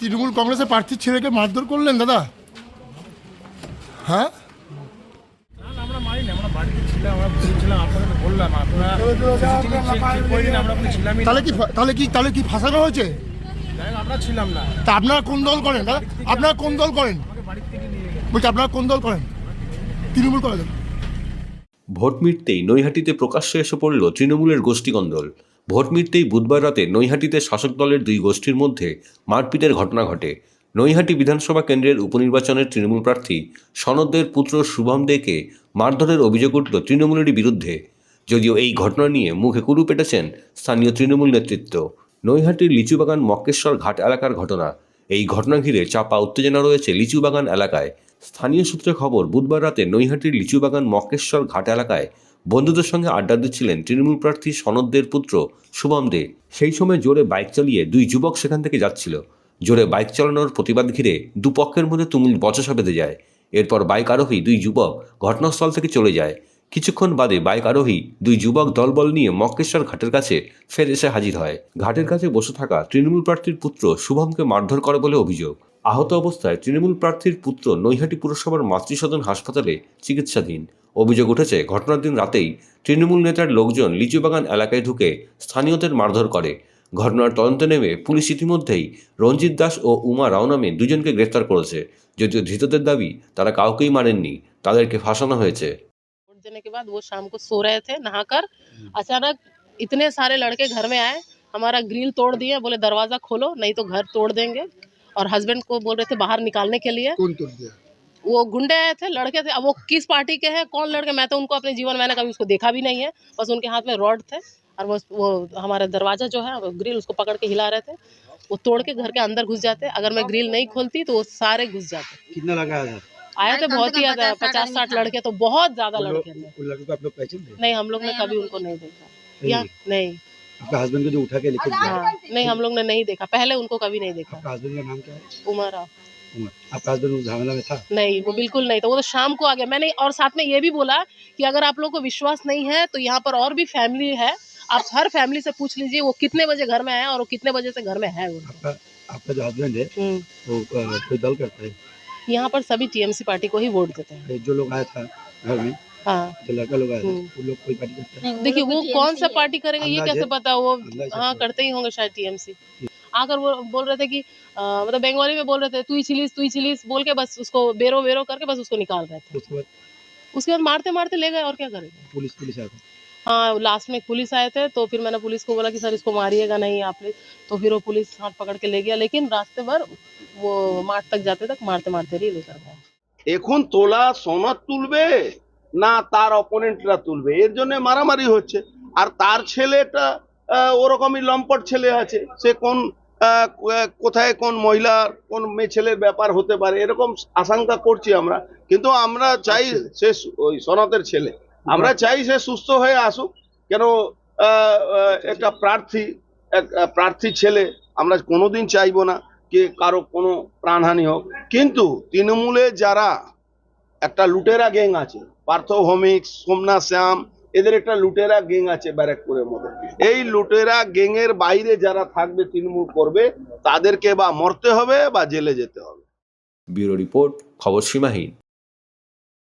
তৃণমূল কংগ্রেসের প্রার্থীর ছেলেকে মারধর করলেন দাদা? হ্যাঁ। তাহলে কি তাহলে কি তাহলে কি ফাঁসানো হয়েছে? ছিলাম না। তা আপনারা কোন দল করেন দাদা? আপনারা কোন দল করেন? আমাকে বাড়ি থেকে নিয়ে গেছে বলছি আপনারা কোন দল করেন? তৃণমূল করেন। ভোট মিটতেই নৈহাটিতে প্রকাশ্যে এসে পড়ল তৃণমূলের গোষ্ঠীকন্দল ভোট মিটতেই বুধবার রাতে নৈহাটিতে শাসক দলের দুই গোষ্ঠীর মধ্যে মারপিটের ঘটনা ঘটে। নৈহাটি বিধানসভা কেন্দ্রের উপনির্বাচনের তৃণমূল প্রার্থী সনদের পুত্র শুভম দেকে মারধরের অভিযোগ উঠল তৃণমূলেরই বিরুদ্ধে। যদিও এই ঘটনা নিয়ে মুখে কুরু পেটেছেন স্থানীয় তৃণমূল নেতৃত্ব। নৈহাটির লিচুবাগান মক্কেশ্বর ঘাট এলাকার ঘটনা। এই ঘটনা ঘিরে চাপা উত্তেজনা রয়েছে লিচুবাগান এলাকায়। স্থানীয় সূত্রে খবর, বুধবার রাতে নৈহাটির লিচুবাগান মক্কেশ্বর ঘাট এলাকায় বন্ধুদের সঙ্গে আড্ডা দিচ্ছিলেন তৃণমূল প্রার্থী সনদদের পুত্র শুভম দে। সেই সময় জোরে বাইক চালিয়ে দুই যুবক সেখান থেকে যাচ্ছিল। জোরে বাইক চালানোর প্রতিবাদ ঘিরে দুপক্ষের মধ্যে তুমুল বচসা বেঁধে যায়। এরপর বাইক আরোহী দুই যুবক ঘটনাস্থল থেকে চলে যায়। কিছুক্ষণ বাদে বাইক আরোহী দুই যুবক দলবল নিয়ে মক্কেশ্বর ঘাটের কাছে ফের এসে হাজির হয়। ঘাটের কাছে বসে থাকা তৃণমূল প্রার্থীর পুত্র শুভমকে মারধর করে বলে অভিযোগ। আহত অবস্থায় তৃণমূল প্রার্থীর পুত্র নৈহাটি পুরসভার মাতৃসদন হাসপাতালে চিকিৎসাধীন। অভিযোগ উঠেছে ঘটনার দিন রাতেই তৃণমূল নেতার লোকজন লিচুবাগান এলাকায় ঢুকে স্থানীয়দের মারধর করে ঘটনার তদন্তে নেমে পুলিশ ইতিমধ্যেই রঞ্জিত দাস ও উমা রাও নামে দুজনকে গ্রেফতার করেছে যদিও ধৃতদের দাবি তারা কাউকেই মারেননি তাদেরকে ফাঁসানো হয়েছে वोट देने के बाद वो शाम को सो रहे थे नहाकर अचानक इतने सारे लड़के घर में आए हमारा ग्रिल तोड़ दिए बोले दरवाजा खोलो नहीं तो घर तोड़ देंगे और हस्बैंड को बोल रहे थे बाहर निकालने के लिए কোন তোর দিয়া वो गुंडे आए थे लड़के थे। अब वो किस पार्टी के हैं कौन लड़के? मैं तो उनको अपने जीवन में मैंने कभी उसको देखा भी नहीं है। बस उनके हाथ में रॉड थे और वो वो हमारा दरवाज़ा जो है वो ग्रिल उसको पकड़ के हिला रहे थे। वो तोड़ के घर के अंदर घुस जाते। अगर मैं ग्रिल नहीं खोलती तो वो सारे घुस जाते। कितना लगाया था आए थे बहुत ही ज़्यादा पचास साठ लड़के तो बहुत ज़्यादा लड़के लोग नहीं हम लोग ने कभी उनको नहीं देखा। नहीं, या नहीं। आपका हस्बैंड को जो उठा के लेके गया? हाँ नहीं हम लोग ने नहीं देखा। पहले उनको कभी नहीं देखा। हस्बैंड का नाम क्या है? उमरा उमर आपका हस्बैंड झमेला में था? नहीं वो बिल्कुल नहीं था। वो तो शाम को आ गया। मैंने और साथ में ये भी बोला कि अगर आप लोग को विश्वास नहीं है तो यहाँ पर और भी फैमिली है। आप हर फैमिली से पूछ लीजिए वो कितने बजे घर में आए और वो कितने बजे से घर में है वो। आपका आपका जो हस्बैंड है हम्म, वो कोई दल करता है? यहाँ पर सभी टीएमसी पार्टी को ही वोट देते हैं। जो लोग आया था घर में हाँ। जो लड़का लोग आया था हम्म। वो लोग कोई पार्टी करता है? देखिए वो कौन सा पार्टी करेंगे ये कैसे है? पता वो हाँ। करते ही होंगे शायद टीएमसी आकर वो बोल रहे थे कि अ, मतलब बंगाली में बोल रहे थे तू ही चिलीस तू ही चिलीस बोल के बस उसको बेरो बेरो करके बस उसको निकाल रहे थे उसके बाद उसके बाद मारते मारते ले गए और क्या करेंगे पुलिस पुलिस आया था हाँ लास्ट में पुलिस आए थे तो फिर मैंने पुलिस को बोला कि सर इसको मारिएगा नहीं आप प्लीज तो फिर वो पुलिस हाथ पकड़ के ले गया लेकिन रास्ते भर वो मार्ट तक जाते तक मारते मारते ही लेकर गया এখন তোলা সনদ তুলবে না তার অপোনেন্টরা তুলবে এর জন্য মারামারি হচ্ছে আর তার ছেলেটা আহ, ওরকমই লম্পট ছেলে আছে সে কোন আহ, কো- কোথায় কোন মহিলার কোন মেয়ে ছেলের ব্যাপার হতে পারে এরকম আশঙ্কা করছি আমরা। কিন্তু আমরা চাই সে ওই সনতের ছেলে। আমরা চাই সে সুস্থ হয়ে আসুক। কেন আহ, একটা প্রার্থী এক প্রার্থী ছেলে আমরা কোনোদিন চাইব না যে কারও কোনো প্রাণহানি হোক। কিন্তু তৃণমূলে যারা একটা লুটেরা গ্যাং আছে পার্থ ভৌমিক সোমনাথ শ্যাম এদের একটা লুটেরা গেং আছে ব্যারাকপুরের মধ্যে। এই লুটেরা গ্যাংয়ের বাইরে যারা থাকবে, তৃণমূল করবে, তাদেরকে বা মরতে হবে বা জেলে যেতে হবে। ব্যুরো রিপোর্ট, খবর সীমাহীন।